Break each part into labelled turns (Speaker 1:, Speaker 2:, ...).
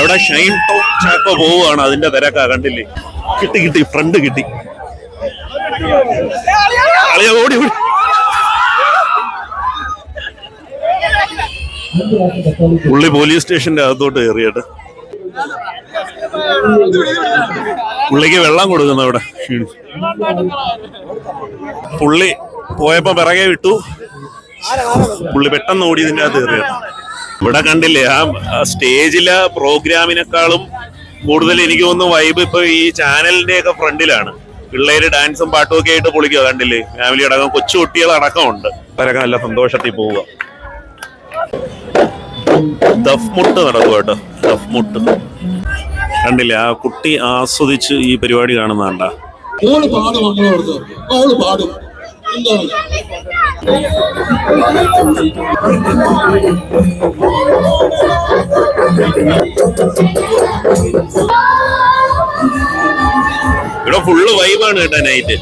Speaker 1: അവിടെ ഷൈൻ ടൗൺ ചാക്കോ പോവുകയാണ്. അതിന്റെ തിരക്കാ കണ്ടില്ലേ? കിട്ടി കിട്ടി ഫ്രണ്ട് കിട്ടി. ഓടി ഓടി. പുള്ളി പോലീസ് സ്റ്റേഷന്റെ അകത്തോട്ട് കയറിയിട്ട്. പുള്ളിക്ക് വെള്ളം കൊടുക്കുന്നു അവിടെ. പുള്ളി പോയപ്പോ പിറകെ വിട്ടു. പുള്ളി പെട്ടെന്ന് ഓടി ഇതിന്റെ അകത്ത് കയറിയത് ഇവിടെ കണ്ടില്ലേ ആ സ്റ്റേജിലെ പ്രോഗ്രാമിനേക്കാളും കൂടുതൽ എനിക്ക് തോന്നുന്നു വൈബ് ഇപ്പൊ ഈ ചാനലിന്റെ ഒക്കെ ഫ്രണ്ടിലാണ്. പിള്ളേര് ഡാൻസും പാട്ടും ഒക്കെ ആയിട്ട് പൊളിക്കുക കണ്ടില്ലേ? ഫാമിലി അടക്കം കൊച്ചു കുട്ടികൾ അടക്കമുണ്ട് അവരൊക്കെ നല്ല സന്തോഷത്തിൽ പോവുക. ദഫ്മുട്ട് നടക്കുക കേട്ടോ ദഫ്മുട്ട് കണ്ടില്ലേ ആ കുട്ടി ആസ്വദിച്ച് ഈ പരിപാടി കാണുന്നതാണ്ടാ.
Speaker 2: പാടും
Speaker 1: ഇവിടെ ഫുള്ള് വൈബാണ് കേട്ടോ നൈറ്റ്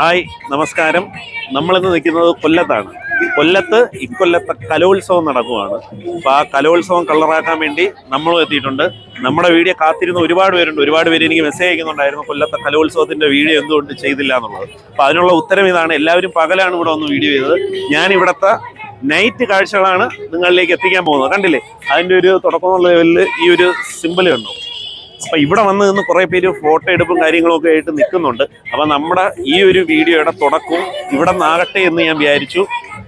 Speaker 1: ഹായ് നമസ്കാരം. നമ്മളിന്ന് നിൽക്കുന്നത് കൊല്ലത്താണ്. കൊല്ലത്ത് ഇക്കൊല്ലത്തെ കലോത്സവം നടക്കുവാണ്. അപ്പൊ ആ കലോത്സവം കളറാക്കാൻ വേണ്ടി നമ്മളും എത്തിയിട്ടുണ്ട്. നമ്മുടെ വീഡിയോ കാത്തിരുന്ന ഒരുപാട് പേരുണ്ട്. ഒരുപാട് പേര് എനിക്ക് മെസ്സേജ് അയക്കുന്നുണ്ടായിരുന്നു കൊല്ലത്തെ കലോത്സവത്തിന്റെ വീഡിയോ എന്തുകൊണ്ട് ചെയ്തില്ല എന്നുള്ളത്. അപ്പൊ അതിനുള്ള ഉത്തരം ഇതാണ്. എല്ലാവരും പകലാണ് ഇവിടെ ഒന്ന് വീഡിയോ ചെയ്തത്. ഞാൻ ഇവിടത്തെ നൈറ്റ് കാഴ്ചകളാണ് നിങ്ങളിലേക്ക് എത്തിക്കാൻ പോകുന്നത്. കണ്ടില്ലേ? അതിന്റെ ഒരു തുടക്കം എന്നുള്ള ലെവലിൽ ഈ ഒരു സിമ്പിൾ കണ്ടു? അപ്പൊ ഇവിടെ വന്ന് നിന്ന് കുറെ പേര് ഫോട്ടോ എടുപ്പും കാര്യങ്ങളും ഒക്കെ ആയിട്ട് നിൽക്കുന്നുണ്ട്. അപ്പൊ നമ്മുടെ ഈ ഒരു വീഡിയോയുടെ തുടക്കവും ഇവിടെ നിന്നാകട്ടെ എന്ന് ഞാൻ വിചാരിച്ചു.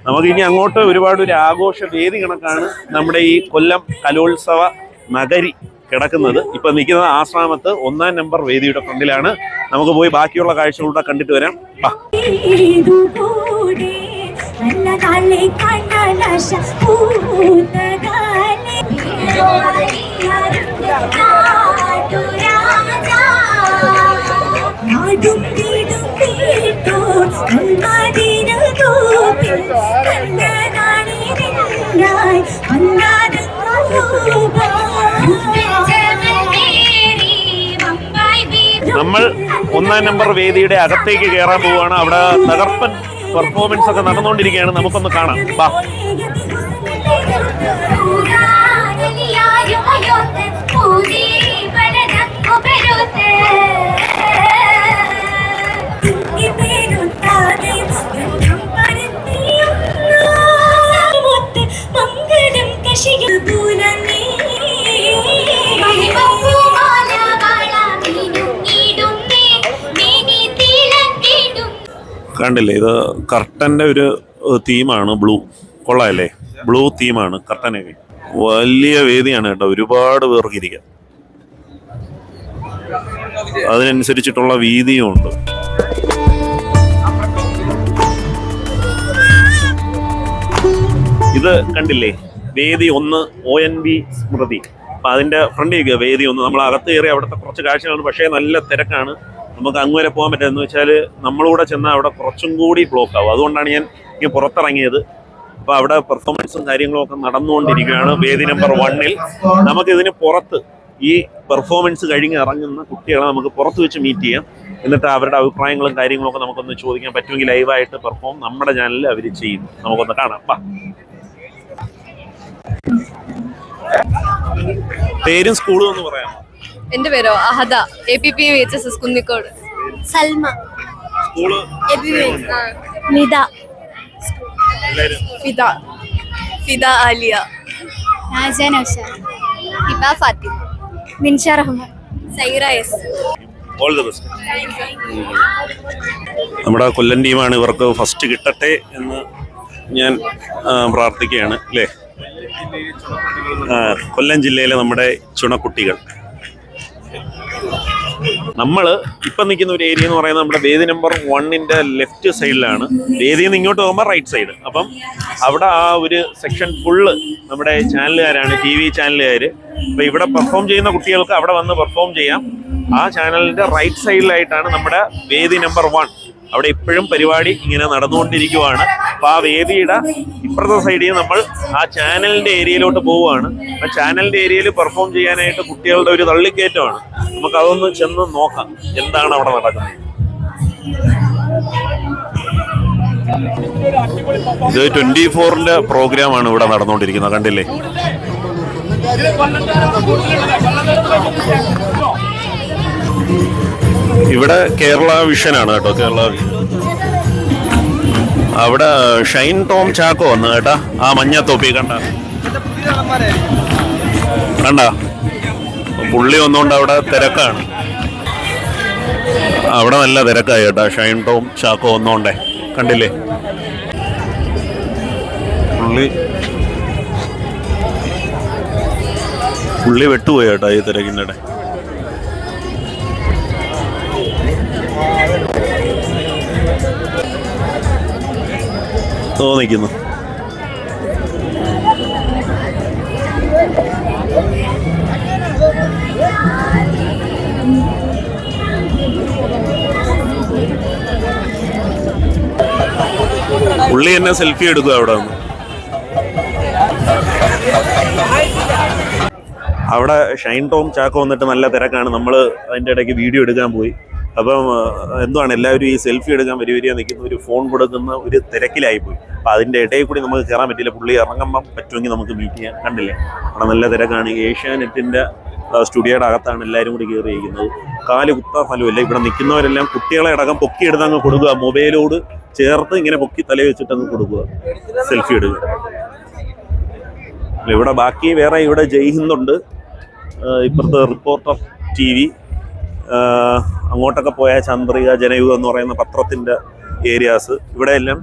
Speaker 1: നമുക്ക് ഇനി അങ്ങോട്ട് ഒരുപാട് ഒരു ആഘോഷ വേദി കണക്കാണ് നമ്മുടെ ഈ കൊല്ലം കലോത്സവ നഗരി കിടക്കുന്നത്. ഇപ്പൊ നിൽക്കുന്നത് ആശ്രാമത്ത് ഒന്നാം നമ്പർ വേദിയുടെ ഫ്രണ്ടിലാണ്. നമുക്ക് പോയി ബാക്കിയുള്ള കാഴ്ചകളൂടെ കണ്ടിട്ട് വരാം.
Speaker 3: കണ്ണാശ പൂത്തകാലെ
Speaker 1: നമ്മൾ ഒന്നാം നമ്പർ വേദിയുടെ അകത്തേക്ക് കയറാൻ പോവുകയാണ്. അവിടെ തകർപ്പൻ പെർഫോമൻസ് ഒക്കെ നടന്നുകൊണ്ടിരിക്കുകയാണ്. നമുക്കൊന്ന് കാണാം. കണ്ടില്ലേ? ഇത് കർട്ടന്റെ ഒരു തീമാണ് ബ്ലൂ. കൊള്ളായല്ലേ ബ്ലൂ തീമാണ് കർട്ടനൊക്കെ വലിയ വേദിയാണ് കേട്ടോ. ഒരുപാട് പേർക്ക് ഇരിക്കാം അതിനനുസരിച്ചിട്ടുള്ള വീതിയും ഉണ്ട്. ഇത് കണ്ടില്ലേ? വേദി ഒന്ന് ഒ എൻ ബി സ്മൃതി. അപ്പൊ അതിന്റെ ഫ്രണ്ടിലേക്ക് വേദി ഒന്ന് നമ്മൾ അകത്ത് കയറി അവിടുത്തെ കുറച്ച് കാഴ്ചകളാണ്. പക്ഷേ നല്ല തിരക്കാണ്. നമുക്ക് അങ്ങ് വരെ പോകാൻ പറ്റുക എന്ന് വെച്ചാൽ നമ്മളിവിടെ ചെന്നാൽ അവിടെ കുറച്ചും കൂടി ബ്ലോക്ക് ആവും. അതുകൊണ്ടാണ് ഞാൻ ഇങ്ങനെ പുറത്തിറങ്ങിയത്. അപ്പോൾ അവിടെ പെർഫോമൻസും കാര്യങ്ങളും ഒക്കെ നടന്നുകൊണ്ടിരിക്കുകയാണ്. വേദി നമ്പർ വണ്ണിൽ നമുക്കിതിന് പുറത്ത് ഈ പെർഫോമൻസ് കഴിഞ്ഞ് ഇറങ്ങുന്ന കുട്ടികളെ നമുക്ക് പുറത്ത് വെച്ച് മീറ്റ് ചെയ്യാം. എന്നിട്ട് അവരുടെ അഭിപ്രായങ്ങളും കാര്യങ്ങളും ഒക്കെ നമുക്കൊന്ന് ചോദിക്കാൻ പറ്റുമെങ്കിൽ ലൈവായിട്ട് പെർഫോം നമ്മുടെ ചാനലിൽ അവർ ചെയ്യും. നമുക്കൊന്ന് കാണാം. വാ. പേരും സ്കൂളും ഒന്ന് പറയാം
Speaker 4: എന്റെ പേരോ? Ahada. A P P H S S Kunnicode.
Speaker 3: Salma.
Speaker 4: Fida. Fida Aliya.
Speaker 3: Naja
Speaker 4: Hiba Fathima.
Speaker 3: Minsha Rahman.
Speaker 4: Saira S.
Speaker 1: All the best നമ്മുടെ കൊല്ലം ടീമാണ് ഇവർക്ക് ഫസ്റ്റ് കിട്ടട്ടെ എന്ന് ഞാൻ പ്രാർത്ഥിക്കുകയാണ് അല്ലേ? കൊല്ലം ജില്ലയിലെ നമ്മുടെ ചുണക്കുട്ടികൾ. നമ്മൾ ഇപ്പം നിൽക്കുന്ന ഒരു ഏരിയ എന്ന് പറയുന്നത് നമ്മുടെ വേദി നമ്പർ വണ്ണിന്റെ ലെഫ്റ്റ് സൈഡിലാണ് വേദിയിൽ നിന്ന് ഇങ്ങോട്ട് പോകുമ്പോൾ റൈറ്റ് സൈഡ് അപ്പം അവിടെ ആ ഒരു സെക്ഷൻ ഫുള്ള് നമ്മുടെ ചാനലുകാരാണ് ടി വി ചാനലുകാർ അപ്പം ഇവിടെ പെർഫോം ചെയ്യുന്ന കുട്ടികൾക്ക് അവിടെ വന്ന് പെർഫോം ചെയ്യാം. ആ ചാനലിന്റെ റൈറ്റ് സൈഡിലായിട്ടാണ് നമ്മുടെ വേദി നമ്പർ വൺ അവിടെ ഇപ്പോഴും പരിപാടി ഇങ്ങനെ നടന്നുകൊണ്ടിരിക്കുവാണ്. അപ്പൊ ആ വേദിയുടെ ഇപ്പുറത്തെ സൈഡിൽ നമ്മൾ ആ ചാനലിന്റെ ഏരിയയിലോട്ട് പോവുകയാണ്. ആ ചാനലിന്റെ ഏരിയയിൽ പെർഫോം ചെയ്യാനായിട്ട് കുട്ടികളുടെ ഒരു തള്ളിക്കയറ്റമാണ് നമുക്ക് അതൊന്ന് ചെന്ന് നോക്കാം. എന്താണ് അവിടെ നടക്കുന്നത്? ഇത് ട്വന്റി ഫോറിന്റെ പ്രോഗ്രാമാണ് ഇവിടെ നടന്നുകൊണ്ടിരിക്കുന്നത്. കണ്ടില്ലേ? ഇവിടെ കേരള വിഷനാണ് കേട്ടോ കേരള വിഷൻ അവിടെ ഷൈൻ ടോം ചാക്കോ വന്നു കേട്ടാ ആ മഞ്ഞ തൊപ്പി കണ്ട. കണ്ട? പുള്ളി വന്നുകൊണ്ട് അവിടെ തിരക്കാണ്. അവിടെ നല്ല തിരക്കായി കേട്ടാ ഷൈൻ ടോം ചാക്കോ വന്നോണ്ടേ. കണ്ടില്ലേ? പുള്ളി പുള്ളി വെട്ടുപോയി കേട്ടാ ഈ തിരക്കിന്റെ തോന്നിക്കുന്നു. ഉള്ളി എന്നെ സെൽഫി എടുക്കുക അവിടെ നിന്ന്. അവിടെ ഷൈൻ ടോം ചാക്കോ വന്നിട്ട് നല്ല തിരക്കാണ്. നമ്മൾ അതിന്റെ ഇടയ്ക്ക് വീഡിയോ എടുക്കാൻ പോയി. അപ്പം എന്താണ് എല്ലാവരും ഈ സെൽഫി എടുക്കാൻ വരി വരിക നിൽക്കുന്ന ഒരു ഫോൺ കൊടുക്കുന്ന ഒരു തിരക്കിലായി പോയി. അപ്പം അതിന്റെ ഇടയിൽ കൂടി നമുക്ക് കയറാൻ പറ്റില്ല. പുള്ളി ഇറങ്ങുമ്പം പറ്റുമെങ്കിൽ നമുക്ക് മീറ്റ് ചെയ്യാൻ കണ്ടില്ലേ? അവിടെ നല്ല തിരക്കാണ്. ഏഷ്യാനെറ്റിന്റെ സ്റ്റുഡിയോയുടെ അകത്താണ് എല്ലാവരും കൂടി കയറിയിരിക്കുന്നത് കാൽ കുത്താൻ ഫലമില്ല ഇവിടെ നിൽക്കുന്നവരെല്ലാം കുട്ടികളെ അടക്കം പൊക്കിയെടുത്ത് അങ്ങ് കൊടുക്കുക. മൊബൈലോട് ചേർത്ത് ഇങ്ങനെ പൊക്കി തല വെച്ചിട്ട് അങ്ങ് കൊടുക്കുക. സെൽഫി എടുക്കുക. ഇവിടെ ബാക്കി വേറെ ഇവിടെ ജയ്ഹിന്ദുണ്ട് ഇപ്പുറത്ത് റിപ്പോർട്ടർ ടി വി അങ്ങോട്ടൊക്കെ പോയ ചന്ദ്രിക ജനയുഗം എന്ന് പറയുന്ന പത്രത്തിന്റെ ഏരിയാസ് ഇവിടെ എല്ലാം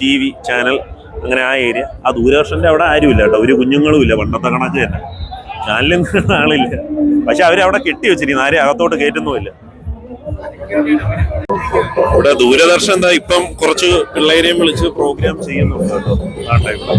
Speaker 1: ടി വി ചാനൽ അങ്ങനെ ആ ഏരിയ ആ ദൂരദർശന്റെ അവിടെ ആരുമില്ല കേട്ടോ. ഒരു കുഞ്ഞുങ്ങളും ഇല്ല പണ്ടത്തെ കണക്ക് തന്നെ. ചാനലും ആളില്ല. പക്ഷെ അവരവിടെ കെട്ടി വെച്ചിരിക്കുന്നു ആരെയും അകത്തോട്ട് കയറ്റുന്നുമില്ല. ഇവിടെ ദൂരദർശൻ എന്താ ഇപ്പം കുറച്ച് പിള്ളേരെയും വിളിച്ച് പ്രോഗ്രാം ചെയ്യുന്നുണ്ട് ആ ടൈമിൽ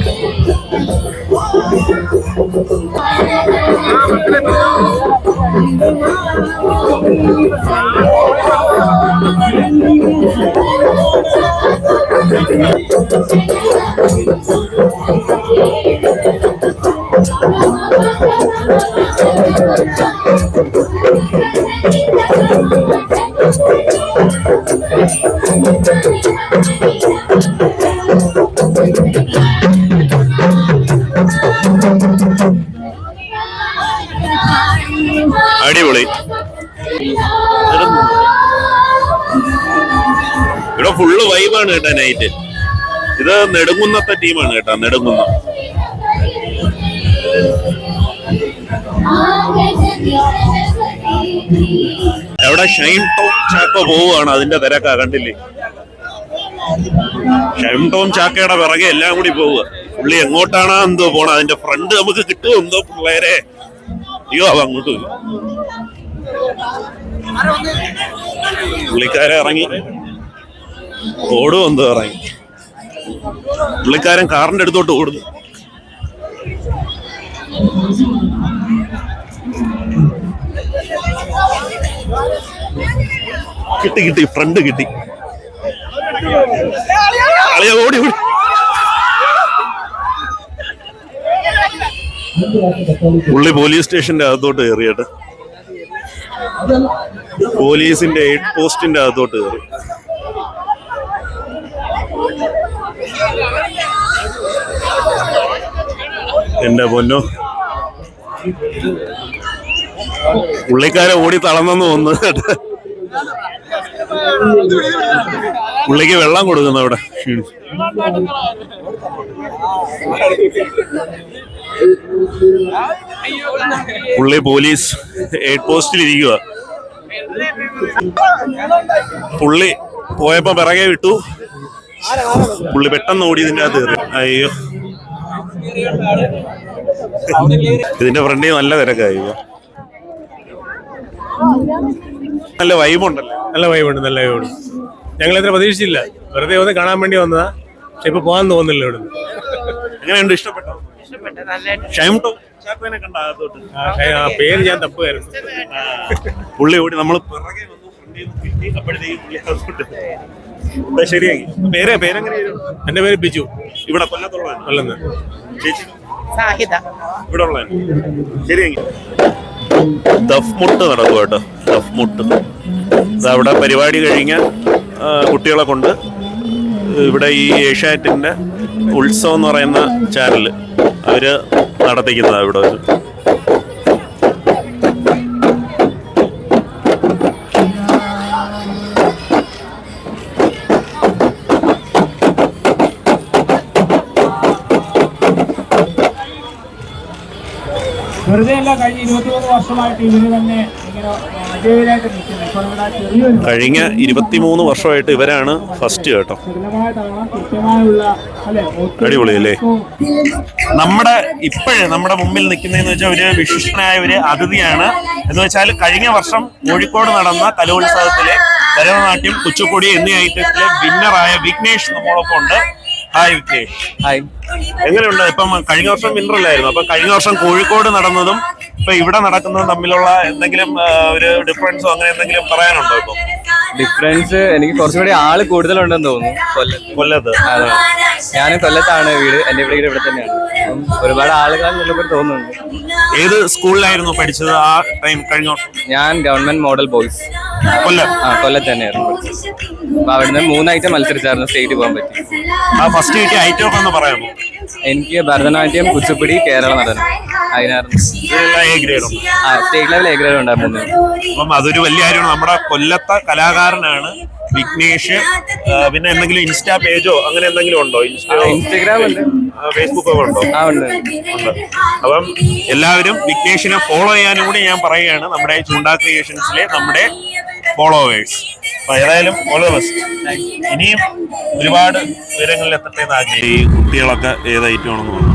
Speaker 1: ഇത് നെടുങ്കുന്നത്തെ ടീമാണ് കേട്ടോ നെടുങ്ങുന്ന എവിടെ ഷൈൻ ടോം ചാക്ക പോവുകയാണ് അതിന്റെ തിരക്കാ കണ്ടില്ലേ? ഷൈൻ ടോം ചാക്കയുടെ പിറകെ എല്ലാം കൂടി പോവുക. പുള്ളി എങ്ങോട്ടാണോ എന്തോ പോണ അതിന്റെ ഫ്രണ്ട് നമുക്ക് കിട്ടുമോ എന്തോ പിള്ളേരെ? അയ്യോ അത് അങ്ങോട്ട് പോയി പുള്ളിക്കാരൻ ഇറങ്ങി. ഓടും എന്തോ ഇറങ്ങി. പുള്ളിക്കാരൻ കാറിന്റെ അടുത്തോട്ട് ഓടുന്നു. കിട്ടി കിട്ടി ഫ്രണ്ട് കിട്ടി. അളിയ ഓടി ഓടി. പുള്ളി പോലീസ് സ്റ്റേഷന്റെ അകത്തോട്ട് കയറിയട്ടെ പോലീസിന്റെ ഹെഡ് പോസ്റ്റിന്റെ അകത്തോട്ട് കയറി. എന്റെ പൊന്നു. പുള്ളിക്കാരെ ഓടി തളർന്നെന്ന് തോന്നുന്നു. പുള്ളിക്ക് വെള്ളം കൊടുക്കുന്നു അവിടെ. പുള്ളി പോലീസ് എയ്ഡ് പോസ്റ്റിൽ ഇരിക്കുക പുള്ളി പോയപ്പോ പിറകെ വിട്ടു. പുള്ളി പെട്ടെന്ന് ഓടി ഇതിന്റെ അകത്ത് കയറി. അയ്യോ. ഇതിന്റെ ഫ്രണ്ടിൽ നല്ല തിരക്കായി. നല്ല വൈബുണ്ടല്ലോ?
Speaker 5: നല്ല വൈബുണ്ട് നല്ല വൈബുണ്ട്. ഞങ്ങൾ എത്ര പ്രതീക്ഷിച്ചില്ല. വെറുതെ ഒന്ന് കാണാൻ വേണ്ടി വന്നതാ. പക്ഷെ ഇപ്പൊ പോകാൻ തോന്നുന്നില്ല ഇവിടുന്ന്.
Speaker 1: എങ്ങനെയുണ്ട്? ഇഷ്ടപ്പെട്ടോ?
Speaker 5: പേര് ഞാൻ തപ്പുമായിരുന്നു
Speaker 1: പുള്ളി ഓടി നമ്മൾ പിറകെ വന്നു ഫ്രണ്ടിൽ നിന്ന് കിട്ടി. അപ്പോഴത്തേക്ക് പുള്ളി പേര് പേരെങ്ങനെ
Speaker 5: എന്റെ പേര് ബിജു.
Speaker 1: ഇവിടെ കൊല്ലത്തുള്ളതാണ്
Speaker 5: കൊല്ലുന്ന
Speaker 1: ചേച്ചി?
Speaker 6: സാഹിത.
Speaker 1: ഇവിടെ ഉള്ള ശരിയായി ദഫ് മുട്ട് നടക്കും കേട്ടോ. ദഫ്മുട്ട് അവിടെ പരിപാടി കഴിഞ്ഞ കുട്ടികളെ കൊണ്ട് ഇവിടെ ഈ ഏഷ്യാനെറ്റിന്റെ ഉത്സവം എന്ന് പറയുന്ന ചാനൽ അവർ നടത്തിക്കുന്നതാണ് ഇവിടെ ഒരു
Speaker 6: കഴിഞ്ഞ ഇരുപത്തിമൂന്ന് വർഷമായിട്ട് ഇവർ തന്നെ ഇങ്ങനെ നിൽക്കുന്നത് ഇവിടെ ചെറിയൊരു
Speaker 1: കഴിഞ്ഞ ഇരുപത്തിമൂന്ന് വർഷമായിട്ട് ഇവരാണ് ഫസ്റ്റ് കേട്ടോ.
Speaker 6: സ്ഥിരമായിട്ടാണ് കൃത്യമായുള്ള അല്ലെ
Speaker 1: അടിപൊളി അല്ലേ? നമ്മുടെ ഇപ്പോഴേ നമ്മുടെ മുമ്പിൽ നിൽക്കുന്നതെന്ന് വെച്ചാൽ ഒരു വിശിഷ്ടനായ ഒരു അതിഥിയാണ്. എന്ന് വെച്ചാൽ കഴിഞ്ഞ വർഷം കോഴിക്കോട് നടന്ന കലോത്സവത്തിലെ ഭരതനാട്യം കുച്ചിപ്പുടി എന്നീ ഐറ്റത്തിലെ വിന്നറായ വിഘ്നേഷ് നമ്മളൊക്കെ ഉണ്ട്. Hi Vignesh
Speaker 7: hi.
Speaker 1: എങ്ങനെയുണ്ട്? ഇപ്പം കഴിഞ്ഞ വർഷം വിന്നർ അല്ലായിരുന്നു അപ്പൊ കഴിഞ്ഞ വർഷം കോഴിക്കോട് നടന്നതും ഇപ്പൊ ഇവിടെ നടക്കുന്നതും തമ്മിലുള്ള എന്തെങ്കിലും ഒരു ഡിഫറൻസോ അങ്ങനെ എന്തെങ്കിലും പറയാനുണ്ടോ ഇപ്പൊ?
Speaker 7: ഡിഫറൻസ് എനിക്ക് കുറച്ചുകൂടി ആൾ കൂടുതലുണ്ടെന്ന് തോന്നുന്നു. കൊല്ലത്ത്.
Speaker 1: കൊല്ലത്ത്.
Speaker 7: ഞാൻ കൊല്ലത്താണ് വീട് എന്റെ വീട് ഇവിടെ തന്നെയാണ്. അപ്പം ഒരുപാട് ആളുകൾ തോന്നുന്നുണ്ട്.
Speaker 1: ഏത് സ്കൂളിലായിരുന്നു പഠിച്ചത് ആ ടൈം കഴിഞ്ഞ
Speaker 7: ഞാൻ ഗവൺമെന്റ് മോഡൽ ബോയ്സ്.
Speaker 1: കൊല്ലം?
Speaker 7: ആ കൊല്ലത്ത് തന്നെയായിരുന്നു പഠിച്ചത്. അപ്പൊ അവിടുന്ന് മൂന്ന് ഐറ്റം മത്സരിച്ചായിരുന്നു സ്റ്റേറ്റ് പോകാൻ പറ്റി.
Speaker 1: ആ ഫസ്റ്റ് കിട്ടിയ ഐറ്റം എന്ന് ഒന്ന് പറയാമോ?
Speaker 7: എനിക്ക് ഭരതനാട്യം കുച്ചിപ്പുടി കേരള നടനം. അതിനായിരുന്നു. സ്റ്റേറ്റ് ലെവൽ എ ഗ്രേഡ് ഉണ്ടായിരുന്നു.
Speaker 1: അപ്പം അതൊരു വലിയ കാര്യമാണ്. നമ്മുടെ കൊല്ലത്തെ കലാകാരനാണ് വിഘ്നേഷ് പിന്നെ എന്തെങ്കിലും ഇൻസ്റ്റാ പേജോ അങ്ങനെ എന്തെങ്കിലും ഉണ്ടോ? ഇൻസ്റ്റാ
Speaker 7: ഇൻസ്റ്റഗ്രാം ഉണ്ട്.
Speaker 1: ഫേസ്ബുക്ക് ഒക്കെ ഉണ്ടോ? അപ്പം എല്ലാവരും വിഘ്നേഷിനെ ഫോളോ ചെയ്യാനും കൂടി ഞാൻ പറയുകയാണ്. നമ്മുടെ ചൂണ്ടാ ക്രിയേഷൻസിലെ നമ്മുടെ ഫോളോവേഴ്സ് അപ്പൊ ഏതായാലും ഓൾ ദ ബെസ്റ്റ് ഇനിയും ഒരുപാട് ഉയരങ്ങളിൽ എത്തട്ടെ എന്ന് ആഗ്രഹിക്കും ഈ കുട്ടികളൊക്കെ ഏത് ഐറ്റം ആണെന്ന് തോന്നുന്നു.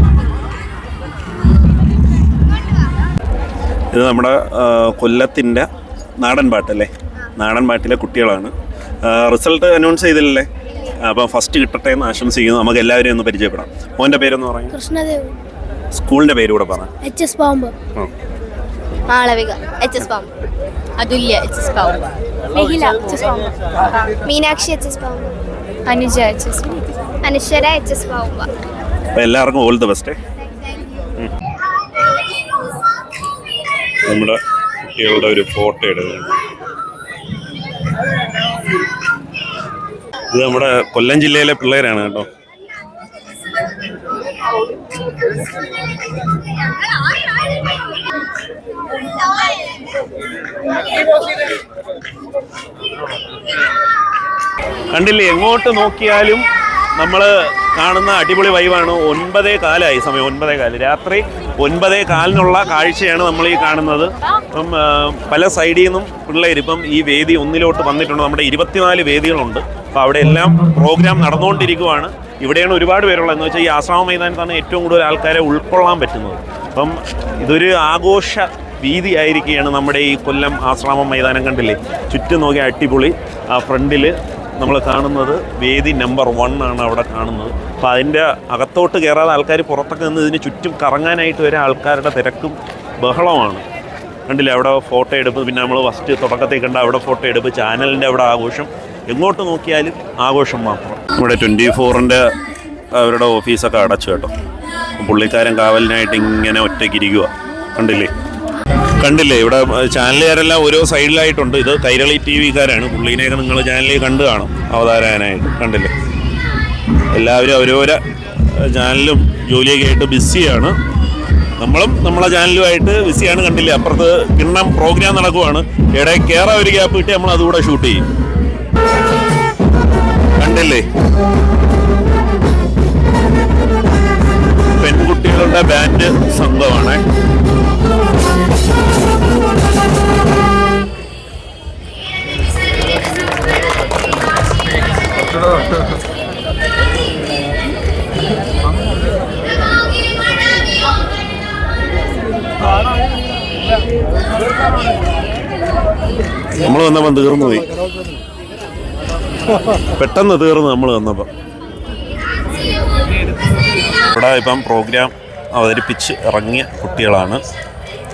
Speaker 1: ഇത് നമ്മുടെ കൊല്ലത്തിന്റെ നാടൻ പാട്ടല്ലേ നാടൻ പാട്ടിലെ കുട്ടികളാണ്. റിസൾട്ട് അനൗൺസ് ചെയ്തില്ലേ അപ്പം ഫസ്റ്റ് കിട്ടട്ടെ എന്ന് ആശംസിക്കുന്നു. നമുക്ക് എല്ലാവരെയും ഒന്ന് പരിചയപ്പെടാം. മോന്റെ പേരെന്ന് പറയാം.
Speaker 3: കൃഷ്ണദേവ്.
Speaker 1: സ്കൂളിന്റെ പേര് കൂടെ പറ.
Speaker 3: എച്ച് എസ് പാമ്പ്.
Speaker 4: മാളവിക എച്ച് എസ് പാമ്പ്. അതുല്യ എച്ച് എസ് പാമ്പ്.
Speaker 3: മെഹില എച്ച് എസ് പാമ്പ്. മീനാക്ഷി എച്ച് എസ് പാമ്പ്.
Speaker 4: Anuja H S
Speaker 3: Anuswara H S പാമ്പ്.
Speaker 1: അപ്പോൾ എല്ലാവർക്കും ഓൾ ദ ബെസ്റ്റ് നമ്മുടെ കുട്ടികളുടെ ഒരു ഫോട്ടോ എടുക്കുന്നത് ഇത് നമ്മുടെ കൊല്ലം ജില്ലയിലെ പിള്ളേരാണ് കേട്ടോ. കണ്ടില്ലേ എങ്ങോട്ട് നോക്കിയാലും നമ്മൾ കാണുന്ന അടിപൊളി വൈവാണ് ഒൻപതേ കാലായി സമയം ഒൻപതേ കാൽ. രാത്രി ഒൻപതേ കാലിനുള്ള കാഴ്ചയാണ് നമ്മൾ ഈ കാണുന്നത്. ഇപ്പം പല സൈഡിൽ നിന്നും പിള്ളേർ ഇപ്പം ഈ വേദി ഒന്നിലോട്ട് വന്നിട്ടുണ്ട്. നമ്മുടെ ഇരുപത്തിനാല് വേദികളുണ്ട്. അപ്പോൾ അവിടെ എല്ലാം പ്രോഗ്രാം നടന്നുകൊണ്ടിരിക്കുവാണ്. ഇവിടെയാണ് ഒരുപാട് പേരുള്ളത്. എന്ന് വെച്ചാൽ ഈ ആശ്രാമ മൈതാനത്താണ് ഏറ്റവും കൂടുതൽ ആൾക്കാരെ ഉൾക്കൊള്ളാൻ പറ്റുന്നത്. അപ്പം ഇതൊരു ആഘോഷ വീതി ആയിരിക്കുകയാണ് നമ്മുടെ ഈ കൊല്ലം ആശ്രാമം മൈതാനം കണ്ടില്ലേ? ചുറ്റും നോക്കിയ അടിപൊളി. ആ ഫ്രണ്ടിൽ നമ്മൾ കാണുന്നത് വേദി നമ്പർ വൺ ആണ് അവിടെ കാണുന്നത്. അപ്പോൾ അതിന്റെ അകത്തോട്ട് കയറാതെ ആൾക്കാർ പുറത്തൊക്കെ നിന്ന് ഇതിന് ചുറ്റും കറങ്ങാനായിട്ട് വരെ ആൾക്കാരുടെ തിരക്കും ബഹളമാണ്. കണ്ടില്ലേ? അവിടെ ഫോട്ടോ എടുപ്പ് പിന്നെ നമ്മൾ ഫസ്റ്റ് തുടക്കത്തിൽ കണ്ട അവിടെ ഫോട്ടോ എടുപ്പ് ചാനലിന്റെ അവിടെ ആഘോഷം. എങ്ങോട്ട് നോക്കിയാലും ആഘോഷം മാത്രം. ഇവിടെ ട്വന്റി ഫോറിന്റെ അവരുടെ ഓഫീസൊക്കെ അടച്ചു കേട്ടോ. പുള്ളിക്കാരൻ കാവലിനായിട്ട് ഇങ്ങനെ ഒറ്റയ്ക്കിരിക്കുക കണ്ടില്ലേ? കണ്ടില്ലേ? ഇവിടെ ചാനലുകാരെല്ലാം ഓരോ സൈഡിലായിട്ടുണ്ട്. ഇത് കൈരളി ടി വിക്കാരാണ് പുള്ളീനെയൊക്കെ നിങ്ങൾ ചാനലിൽ കണ്ടു കാണും. അവതാരകനായിട്ട് കണ്ടില്ലേ? എല്ലാവരും അവരോരോ ചാനലും ജോലിയൊക്കെ ആയിട്ട് ബിസിയാണ്. നമ്മളും നമ്മളെ ചാനലുമായിട്ട് ബിസിയാണ് കണ്ടില്ലേ? അപ്പുറത്ത് കിണ്ണം പ്രോഗ്രാം നടക്കുവാണ്. ഇടയിൽ കയറാൻ ഒരു ഗ്യാപ്പ് കിട്ടി നമ്മൾ അതുകൂടെ ഷൂട്ട് ചെയ്യും. കണ്ടില്ലേ? പെൺകുട്ടികളുടെ ബാൻഡ് സംഘമാണ്. നമ്മൾ വന്നപ്പം തീർന്നു പോയി. പെട്ടെന്ന് തീർന്നു നമ്മൾ വന്നപ്പം. ഇവിടെ ഇപ്പം പ്രോഗ്രാം അവതരിപ്പിച്ച് ഇറങ്ങിയ കുട്ടികളാണ്.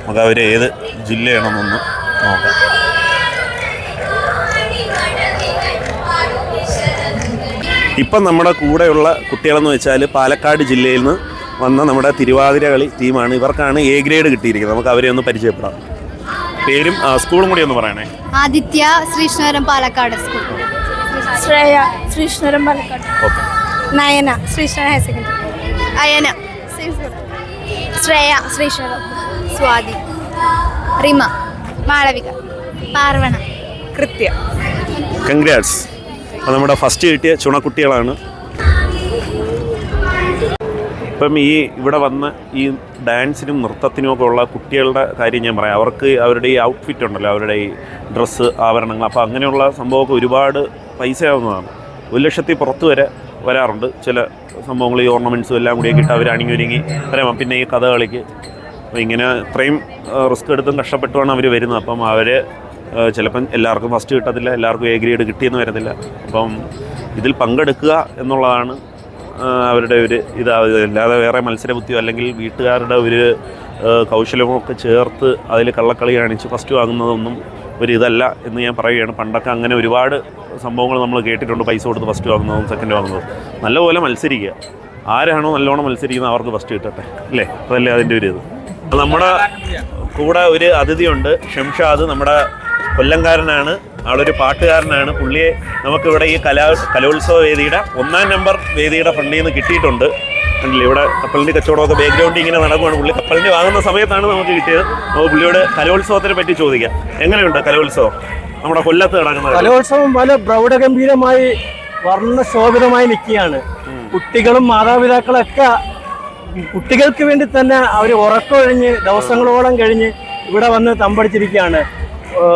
Speaker 1: നമുക്ക് അവർ ഏത് ജില്ലയാണെന്നൊന്ന് നോക്കാം. ഇപ്പം നമ്മുടെ കൂടെയുള്ള കുട്ടികളെന്ന് വെച്ചാൽ പാലക്കാട് ജില്ലയിൽ നിന്ന് വന്ന നമ്മുടെ തിരുവാതിര കളി ടീമാണ്. ഇവർക്കാണ് എ ഗ്രേഡ് കിട്ടിയിരിക്കുന്നത്. നമുക്ക് അവരെ ഒന്ന് പരിചയപ്പെടാം. പേരും സ്കൂളും കൂടി ഒന്ന് പറയണേ.
Speaker 3: ആദിത്യ ശ്രീഷ്ണരം പാലക്കാട് സ്കൂൾ. ശ്രേയ ശ്രീഷ്ണരം പാലക്കാട്.
Speaker 1: ഓക്കെ.
Speaker 3: നയന ശ്രീഷ്ണ ഹയർ സെക്കൻഡറി അയന. ശ്രേയ ശ്രീഷ്ണരം സ്വാതി. റിമ. മാളവിക. പാർവണ. കൃത്യ.
Speaker 1: കൺഗ്രാറ്റ്സ് അപ്പോൾ നമ്മുടെ ഫസ്റ്റ് കിട്ടിയ ചുണക്കുട്ടികളാണ്. ഇപ്പം ഈ ഇവിടെ വന്ന ഈ ഡാൻസിനും നൃത്തത്തിനും ഒക്കെ ഉള്ള കുട്ടികളുടെ കാര്യം ഞാൻ പറയാം. അവർക്ക് അവരുടെ ഈ ഔട്ട്ഫിറ്റ് ഉണ്ടല്ലോ അവരുടെ ഈ ഡ്രസ്സ് ആഭരണങ്ങൾ. അപ്പോൾ അങ്ങനെയുള്ള സംഭവമൊക്കെ ഒരുപാട് പൈസ ആവുന്നതാണ്. ഒരു ലക്ഷത്തിൽ പുറത്ത് വരെ വരാറുണ്ട് ചില സംഭവങ്ങൾ ഈ ഓർണമെന്റ്സും എല്ലാം കൂടി ഇട്ട് അവർ അണിഞ്ഞൊരുങ്ങി വരാം. പിന്നെ ഈ കഥകളിക്ക് അപ്പോൾ ഇങ്ങനെ ഇത്രയും റിസ്ക് എടുത്തും കഷ്ടപ്പെട്ടുമാണ് അവർ വരുന്നത്. അപ്പം അവർ ചിലപ്പം എല്ലാവർക്കും ഫസ്റ്റ് കിട്ടത്തില്ല എല്ലാവർക്കും എ ഗ്രേഡ് കിട്ടിയെന്ന് വരത്തില്ല. അപ്പം ഇതിൽ പങ്കെടുക്കുക എന്നുള്ളതാണ് അവരുടെ ഒരു ഇത് അല്ലാതെ വേറെ മത്സരബുദ്ധിയോ അല്ലെങ്കിൽ വീട്ടുകാരുടെ ഒരു കൗശലമോ ഒക്കെ ചേർത്ത് അതിൽ കള്ളക്കളി കാണിച്ച് ഫസ്റ്റ് വാങ്ങുന്നതൊന്നും ഒരു ഇതല്ല എന്ന് ഞാൻ പറയുകയാണ്. പണ്ടൊക്കെ അങ്ങനെ ഒരുപാട് സംഭവങ്ങൾ നമ്മൾ കേട്ടിട്ടുണ്ട്. പൈസ കൊടുത്ത് ഫസ്റ്റ് വാങ്ങുന്നതും സെക്കൻഡ് വാങ്ങുന്നതും. നല്ലപോലെ മത്സരിക്കുക. ആരാണോ നല്ലോണം മത്സരിക്കുന്നത് അവർക്ക് ഫസ്റ്റ് കിട്ടട്ടെ അല്ലേ? അതല്ലേ അതിന്റെ ഒരു ഇത്. നമ്മുടെ കൂടെ ഒരു അതിഥിയുണ്ട് ഷംഷാദ്. നമ്മുടെ കൊല്ലംകാരനാണ് ആളൊരു പാട്ടുകാരനാണ്. പുള്ളിയെ നമുക്കിവിടെ ഈ കലാ കലോത്സവ വേദിയുടെ ഒന്നാം നമ്പർ വേദിയുടെ ഫണ്ടിൽ നിന്ന് കിട്ടിയിട്ടുണ്ട്. കണ്ടില്ലേ ഇവിടെ കപ്പലിന്റെ കച്ചവടമൊക്കെ ബാക്ക്ഗ്രൗണ്ടിൽ ഇങ്ങനെ നടക്കുവാണ്. പുള്ളി കപ്പലിന്റെ വാങ്ങുന്ന സമയത്താണ് നമുക്ക് കിട്ടിയത്. അപ്പോൾ പുള്ളിയോട് കലോത്സവത്തിനെ പറ്റി ചോദിക്കാം. എങ്ങനെയുണ്ട് കലോത്സവം? നമ്മുടെ കൊല്ലത്ത് നടക്കുന്നത്
Speaker 8: കലോത്സവം. വളരെ പ്രൗഢഗംഭീരമായി വർണശോഭിതമായി നിൽക്കുകയാണ്. കുട്ടികളും മാതാപിതാക്കളൊക്കെ കുട്ടികൾക്ക് വേണ്ടി തന്നെ അവർ ഉറക്കമൊഴിഞ്ഞ് ദിവസങ്ങളോളം കഴിഞ്ഞ് ഇവിടെ വന്ന് തമ്പടിച്ചിരിക്കുകയാണ്.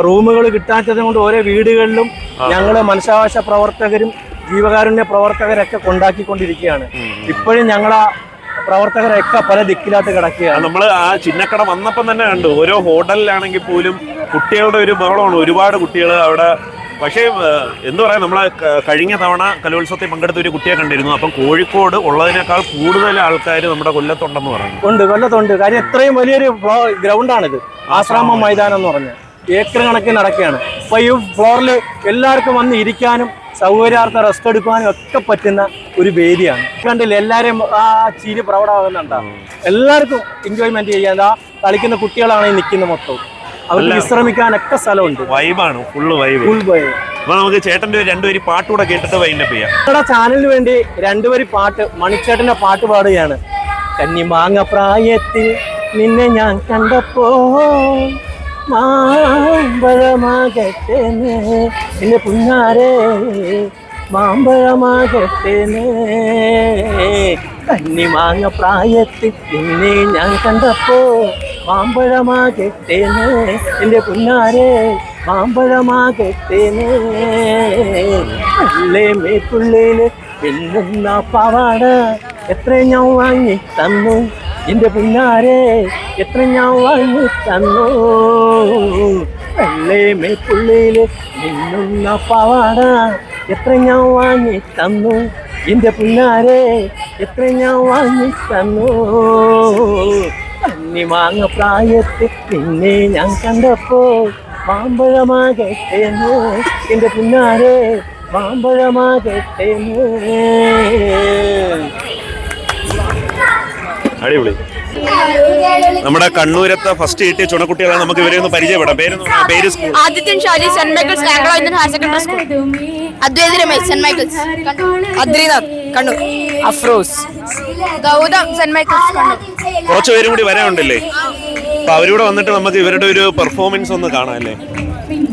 Speaker 8: റൂമുകൾ കിട്ടാത്തത് കൊണ്ട് ഓരോ വീടുകളിലും ഞങ്ങൾ മനുഷ്യാവകാശ പ്രവർത്തകരും ജീവകാരുണ്യ പ്രവർത്തകരൊക്കെ കൊണ്ടാക്കിക്കൊണ്ടിരിക്കുകയാണ്. ഇപ്പോഴും ഞങ്ങളാ പ്രവർത്തകരൊക്കെ പല ദിക്കിലായിട്ട് കിടക്കുകയാണ്.
Speaker 1: നമ്മൾ ആ ചിന്നക്കട വന്നപ്പം തന്നെ കണ്ടു. ഓരോ ഹോട്ടലിലാണെങ്കിൽ പോലും കുട്ടികളുടെ ഒരു ബഹളമാണ്. ഒരുപാട് കുട്ടികൾ അവിടെ പക്ഷേ എന്ന് എന്ത് പറയാം നമ്മൾ കഴിഞ്ഞ തവണ കലോത്സവത്തിൽ പങ്കെടുത്ത ഒരു കുട്ടിയെ കണ്ടിരുന്നു. അപ്പം കോഴിക്കോട് ഉള്ളതിനേക്കാൾ കൂടുതൽ ആൾക്കാർ നമ്മുടെ കൊല്ലത്തുണ്ടെന്ന് പറഞ്ഞു.
Speaker 8: ഉണ്ട് കൊല്ലത്തുണ്ട്. കാര്യം ഇത്രയും വലിയൊരു ഗ്രൗണ്ടാണിത്. ആശ്രാമ മൈതാനം എന്ന് പറഞ്ഞ്. ഏക്കർ കണക്കിന് നടക്കുകയാണ്. അപ്പൊ ഈ ഫ്ലോറിൽ എല്ലാവർക്കും വന്ന് ഇരിക്കാനും സൗകര്യാർത്ഥ റെസ്റ്റ് എടുക്കാനും ഒക്കെ പറ്റുന്ന ഒരു വേദിയാണ്. കണ്ടില്ല എല്ലാവരും ആ ചിരി പ്രൗഢമാകുന്നുണ്ടാ എല്ലാവർക്കും എൻജോയ്മെന്റ് ചെയ്യാൻ. ആ കളിക്കുന്ന കുട്ടികളാണ് ഈ നിൽക്കുന്ന മൊത്തം അവർക്ക് വിശ്രമിക്കാനൊക്കെ സ്ഥലമുണ്ട്.
Speaker 1: വൈബാണ് ഫുള്ള് വൈബ്
Speaker 8: ഫുൾ വൈബ്
Speaker 1: അപ്പൊ നമുക്ക് ചേട്ടന്റെ രണ്ടുപേരി രണ്ടുപേര് പാട്ടുകൂടെ കേട്ടിട്ട് വൈൻഡപ്പ് ചെയ്യാം.
Speaker 8: നമ്മുടെ ചാനലിന് വേണ്ടി രണ്ടുപേരി പാട്ട് മണിച്ചേട്ടന്റെ പാട്ട് പാടുകയാണ്. കന്നി മാങ്ങ പ്രായത്തിൽ നിന്നെ ഞാൻ കണ്ടപ്പോ മാമ്പഴമാകട്ടെ എന്റെ പുന്നാരെ മാമ്പഴമാകട്ടെ കന്നിമാങ്ങ പ്രായത്തിൽ നിന്നെ ഞാൻ കണ്ടപ്പോ മാമ്പഴമാകട്ടെ എന്റെ പുന്നാരെ മാമ്പഴമാകട്ടേനേ മേ മേപ്പുള്ളിൽ പിന്നുന്ന പാവാട? എത്ര ഞാൻ വാങ്ങി തന്നു. എന്റെ പുന്നാരെ എത്ര ഞാൻ വാങ്ങി തന്നു. അല്ലേ പുള്ളിയിൽ മിന്നുന്ന പാവാട എത്ര ഞാൻ വാങ്ങി തന്നു. എന്റെ പുന്നാരെ എത്ര ഞാൻ വാങ്ങി തന്നു. അന്നി മാങ്ങ പ്രായത്തിൽ നിന്നെ ഞാൻ കണ്ടപ്പോ മാമ്പഴമാകട്ടേന്നു എന്റെ പുന്നാരെ മാമ്പഴമാകട്ടെ
Speaker 1: അടിപൊളി നമ്മുടെ കണ്ണൂരത്തെ ഫസ്റ്റ് കിട്ടിയ ചുണക്കുട്ടികളെ നമുക്ക് ഇവരെ ഒന്ന് പരിചയപ്പെടാം പേര് പേര് school
Speaker 4: Adithyan Shaji Saint Michael's Anglo Indian higher secondary school Adwaith Ramesh Saint Michael's Adrinath Kannur Afroz Gautham Saint Michael's Kannur
Speaker 1: കുറച്ച് പേരും കൂടി വരാനുണ്ടല്ലേ അപ്പൊ അവരിവിടെ വന്നിട്ട് നമുക്ക് ഇവരുടെ ഒരു പെർഫോമൻസ് ഒന്ന് കാണാം അല്ലേ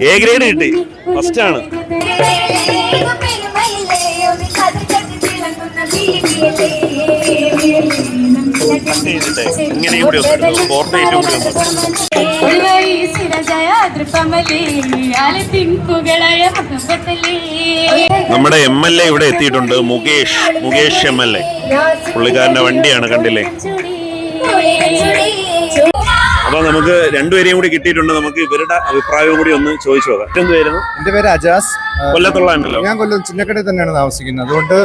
Speaker 1: എ ഗ്രേഡ് കിട്ടി ഫസ്റ്റ് ആണ് കട്ട് ചെയ്തിട്ടേ. ഇങ്ങനെയും കൂടി ഒന്ന് പോർട്രേറ്റും കൂടി ഒന്ന് നമ്മുടെ എം എൽ എ ഇവിടെ എത്തിയിട്ടുണ്ട്. Mukesh. Mukesh M L A പുള്ളിക്കാരന്റെ വണ്ടിയാണ് കണ്ടില്ലേ? അപ്പൊ നമുക്ക് രണ്ടുപേരെയും കൂടി കിട്ടിയിട്ടുണ്ട്. നമുക്ക് ഇവരുടെ അഭിപ്രായവും കൂടി ഒന്ന് ചോദിച്ചു നോക്കാം. എന്തുവായിരുന്നു
Speaker 9: എന്റെ പേര് അജാസ്. കൊല്ലത്തുള്ള
Speaker 1: കൊല്ലത്തുള്ളതാണല്ലോ.
Speaker 9: ഞാൻ കൊല്ലം ചിന്നക്കടയിൽ തന്നെയാണ് താമസിക്കുന്നത്. അതുകൊണ്ട്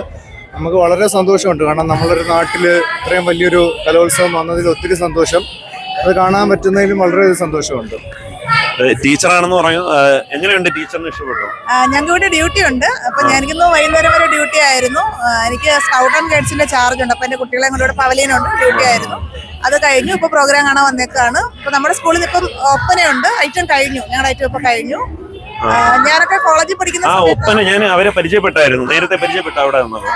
Speaker 9: നമുക്ക് വളരെ സന്തോഷമുണ്ട്. കാരണം നമ്മളൊരു നാട്ടിൽ ഇത്രയും വലിയൊരു കലോത്സവം വന്നതിൽ ഒത്തിരി സന്തോഷം. അത് കാണാൻ പറ്റുന്നതിലും വളരെ സന്തോഷമുണ്ട്.
Speaker 1: ടീച്ചറാണെന്ന് പറഞ്ഞു. ആ, എങ്ങനെയുണ്ട് ടീച്ചറിന് ഇഷ്ടപ്പെട്ടു?
Speaker 10: ഞങ്ങൾക്ക് ഇവിടെ ഡ്യൂട്ടി ഉണ്ട്. അപ്പൊ ഞാനിന്ന് വൈകുന്നേരം വരെ ഡ്യൂട്ടി ആയിരുന്നു. എനിക്ക് സ്കൗട്ട് ആൻഡ് ഗൈഡ്സിന്റെ ചാർജ് ഉണ്ട്. അപ്പൊ എന്റെ കുട്ടികളെ കൊണ്ട് ഇവിടെ പവലിയനുണ്ട് ഡ്യൂട്ടി ആയിരുന്നു. അത് കഴിഞ്ഞു. ഇപ്പൊ പ്രോഗ്രാം കാണാൻ വന്നേക്കാണ്. ഇപ്പൊ നമ്മുടെ സ്കൂളിൽ ഇപ്പം ഒപ്പനയുണ്ട് ഐറ്റം കഴിഞ്ഞു. ഞങ്ങളുടെ ഐറ്റം ഇപ്പൊ കഴിഞ്ഞു. ഞാനൊക്കെ കോളേജിൽ പഠിക്കുന്ന
Speaker 1: ആ ഒപ്പന ഞാൻ അവരെ പരിചയപ്പെട്ടായിരുന്നു. നേരത്തെ പരിചയപ്പെട്ട അവിടെ നിന്നത്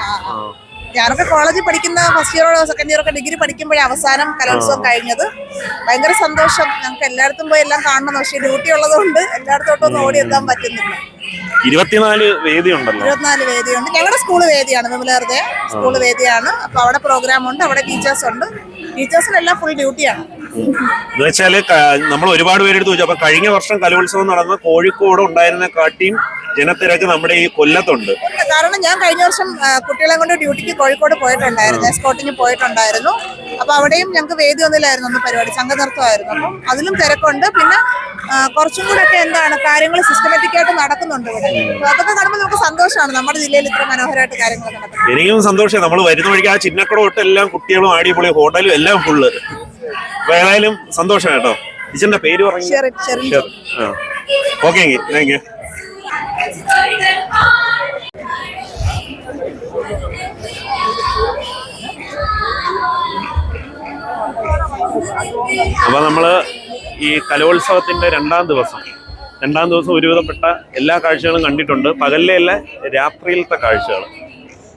Speaker 10: ഞാനൊക്കെ കോളേജിൽ പഠിക്കുന്ന ഫസ്റ്റ് ഇയറോ സെക്കൻഡ് ഇയറോ ഒക്കെ ഡിഗ്രി പഠിക്കുമ്പോഴേ അവസാനം കലോത്സവം കഴിഞ്ഞത്. ഭയങ്കര സന്തോഷം. ഞങ്ങൾക്ക് എല്ലായിടത്തും പോയി എല്ലാം കാണണം പക്ഷേ ഡ്യൂട്ടി ഉള്ളതുകൊണ്ട് എല്ലായിടത്തോട്ടൊന്നും ഓടി എത്താൻ പറ്റുന്നില്ല.
Speaker 1: ഇരുപത്തിനാല് വേദി ഉണ്ടല്ലോ
Speaker 10: ഇരുപത്തിനാല് വേദിയുണ്ട്. ഞങ്ങളുടെ സ്കൂൾ വേദിയാണ് വിമലഹൃദയ സ്കൂൾ വേദിയാണ്. അപ്പൊ അവിടെ പ്രോഗ്രാം ഉണ്ട് അവിടെ ടീച്ചേഴ്സ് ഉണ്ട്. ടീച്ചേഴ്സിനെല്ലാം ഫുൾ ഡ്യൂട്ടിയാണ്
Speaker 1: എന്ന് വെച്ചാൽ നമ്മൾ ഒരുപാട് പേരെടുത്ത് ചോദിച്ചു. അപ്പൊ കഴിഞ്ഞ വർഷം കലോത്സവം നടന്ന കോഴിക്കോട് ഉണ്ടായിരുന്ന കാട്ടിയും ജനത്തിരക്ക് നമ്മുടെ ഈ കൊല്ലത്തുണ്ട്.
Speaker 10: കാരണം ഞാൻ കഴിഞ്ഞ വർഷം കുട്ടികളെ കൊണ്ട് ഡ്യൂട്ടിക്ക് കോഴിക്കോട് പോയിട്ടുണ്ടായിരുന്നു. എസ്കോട്ടിന് പോയിട്ടുണ്ടായിരുന്നു. അപ്പൊ അവിടെയും ഞങ്ങൾക്ക് വേദി ഒന്നിലായിരുന്നു ഒന്ന് പരിപാടി. സംഘനൃത്തമായിരുന്നു. അപ്പം അതിലും തിരക്കുണ്ട്. പിന്നെ കുറച്ചും കൂടെ ഒക്കെ എന്താണ് കാര്യങ്ങൾ സിസ്റ്റമാറ്റിക് ആയിട്ട് നടക്കുന്നുണ്ട് ഇവിടെ. അതൊക്കെ കാണുമ്പോൾ നമുക്ക് സന്തോഷമാണ്. നമ്മുടെ ജില്ലയിൽ ഇത്ര മനോഹരമായിട്ട് കാര്യങ്ങൾ നടക്കുന്നത്
Speaker 1: എനിക്കും സന്തോഷം നമ്മൾ വരുന്ന വഴിക്ക് ആ ചിന്നക്കട തൊട്ടെല്ലാം കുട്ടികളും ആടിപൊളി ഹോട്ടലും എല്ലാം ഫുള്ള് ഏതായാലും സന്തോഷം കേട്ടോ. ടീച്ചറിന്റെ പേര് പറഞ്ഞു?
Speaker 10: ഷെറിൻ ഷെറിൻ.
Speaker 1: ഓക്കെ എങ്കിൽ താങ്ക് യു അപ്പൊ നമ്മൾ ഈ കലോത്സവത്തിന്റെ രണ്ടാം ദിവസം രണ്ടാം ദിവസം ഒരുവിധപ്പെട്ട എല്ലാ കാഴ്ചകളും കണ്ടിട്ടുണ്ട്. പകലിലെ അല്ല രാത്രിയിലത്തെ കാഴ്ചകൾ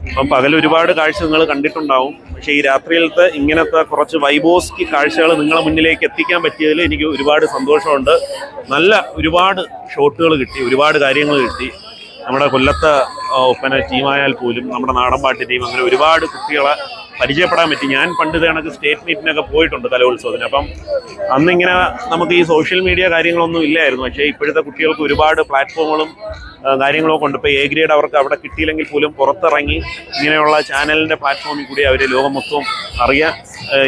Speaker 1: അപ്പം പകൽ ഒരുപാട് കാഴ്ച നിങ്ങൾ കണ്ടിട്ടുണ്ടാവും. പക്ഷേ ഈ രാത്രിയിലത്തെ ഇങ്ങനത്തെ കുറച്ച് വൈബോസ്കി കാഴ്ചകൾ നിങ്ങളെ മുന്നിലേക്ക് എത്തിക്കാൻ പറ്റിയതിൽ എനിക്ക് ഒരുപാട് സന്തോഷമുണ്ട്. നല്ല ഒരുപാട് ഷോട്ടുകൾ കിട്ടി ഒരുപാട് കാര്യങ്ങൾ കിട്ടി. നമ്മുടെ കൊല്ലത്തെ ഒപ്പന ടീമായാൽ പോലും നമ്മുടെ നാടൻപാട്ട് ടീം അങ്ങനെ ഒരുപാട് കുട്ടികളെ പരിചയപ്പെടാൻ പറ്റി. ഞാൻ പണ്ട് കണക്ക് സ്റ്റേറ്റ് മീറ്റിനൊക്കെ പോയിട്ടുണ്ട് കലോത്സവത്തിന്. അപ്പം അന്നിങ്ങനെ നമുക്ക് ഈ സോഷ്യൽ മീഡിയ കാര്യങ്ങളൊന്നും ഇല്ലായിരുന്നു. പക്ഷേ ഇപ്പോഴത്തെ കുട്ടികൾക്ക് ഒരുപാട് പ്ലാറ്റ്ഫോമുകളും കാര്യങ്ങളൊക്കെ ഉണ്ട് ഇപ്പോൾ എ ഗ്രേഡ് അവർക്ക് അവിടെ കിട്ടിയില്ലെങ്കിൽ പോലും പുറത്തിറങ്ങി ഇങ്ങനെയുള്ള ചാനലിന്റെ പ്ലാറ്റ്ഫോമിൽ കൂടി അവർ ലോകം മൊത്തവും അറിയാൻ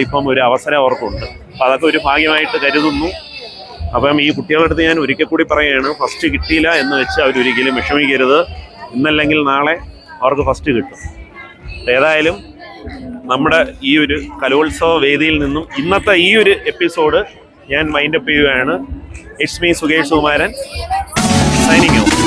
Speaker 1: ഇപ്പം ഒരു അവസരം അവർക്കുണ്ട്. അപ്പോൾ അതൊക്കെ ഒരു ഭാഗ്യമായിട്ട് കരുതുന്നു. അപ്പം ഈ കുട്ടികളുടെ അടുത്ത് ഞാൻ ഒരിക്കൽ കൂടി പറയുകയാണ് ഫസ്റ്റ് കിട്ടിയില്ല എന്ന് വെച്ച് അവരൊരിക്കലും വിഷമിക്കരുത്. ഇന്നല്ലെങ്കിൽ നാളെ അവർക്ക് ഫസ്റ്റ് കിട്ടും. ഏതായാലും നമ്മുടെ ഈ ഒരു കലോത്സവ വേദിയിൽ നിന്നും ഇന്നത്തെ ഈ ഒരു എപ്പിസോഡ് ഞാൻ മൈൻഡപ്പ് ചെയ്യുകയാണ്. It's me Sukesh Kumaran signing out